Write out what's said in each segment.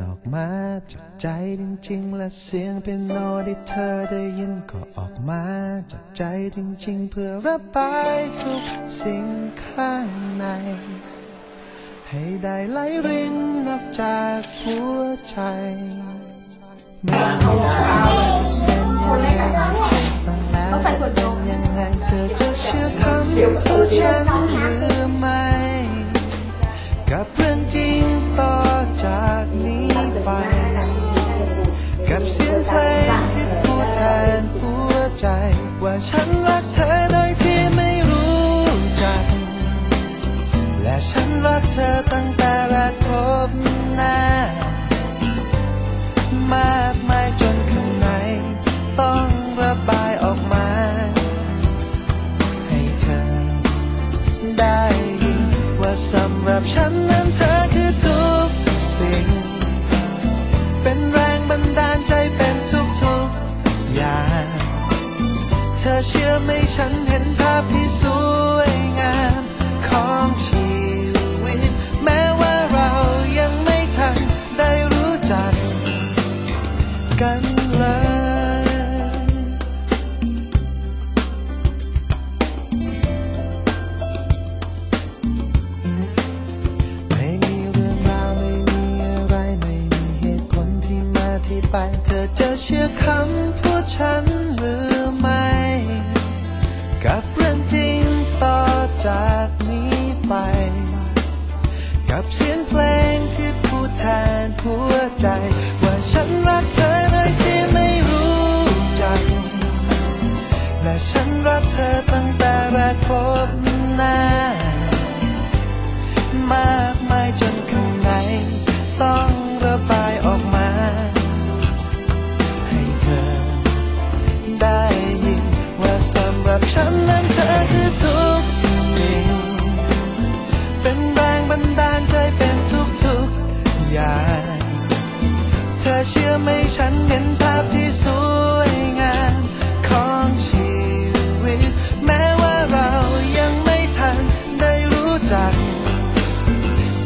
ออกมาจากใจจริงๆ และเสียงเป็นโนที่เธอได้ยินก็ออกมาจากใจจริงๆ เพื่อระบายทุกสิ่งข้างใน ให้ได้ไหลรินออกจากหัวใจไม่รู้จะเป็นยังไงฟังแล้วเป็นยังไงเธอจะเชื่อคำพูดฉันหรือ ฉันรักเธอโดยที่ไม่รู้จัก และฉันรักเธอตั้งแต่แรกพบหน้ามากมายจนข้างในต้องระบายออกมา ให้เธอได้ยินว่าสำหรับฉันนั้นเธอคือทุกสิ่ง เป็นแรงบันดาลใจเป็น เธอเชื่อไหมฉันเห็นภาพที่สวยงามของชีวิต แม้ว่าเรายังไม่ทันได้รู้จักกัน อจะเชื่อคำพูดฉันหรือไม่ กับเรื่องจริงต่อจากนี้ไป กับเสียงเพลงที่พูดแทนหัวใจ ว่าฉันรักเธอ เธอเชื่อไหมฉันเห็นภาพที่สวยงามของชีวิต แม้ว่าเรายังไม่ทันได้รู้จัก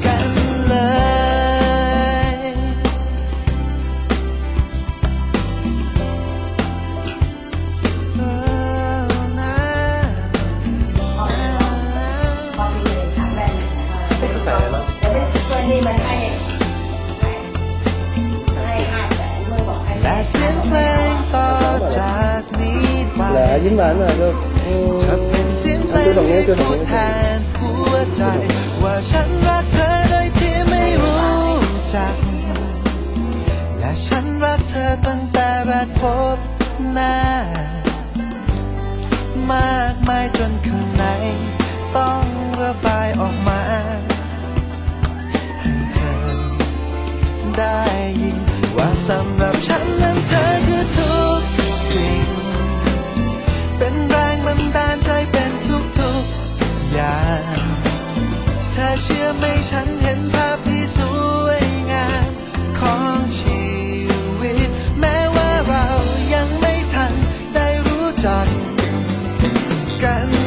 กันเลยเออนะพอมีเลยครั้งแรกเป็นตัวแต่เป็นตัวนี้มันให้ให้ เสียงเพลงต่อจากนี้ไปเหลือยิ้มหวานหน่อยลูกอืมจะเป็นเสียงเพลงที่พูดแทนหัวใจ ว่าฉันรักเธอโดยที่ไม่รู้จัก และฉันรักเธอตั้งแต่แรกพบหน้ามากมายจนข้างใน ต้องระบายออกมาให้เธอได้ยินว่าสำหรับ อไม่ฉันเห็นภาพที่สวยงามของชีวิต แม้ว่าเรายังไม่ทันได้รู้จักกัน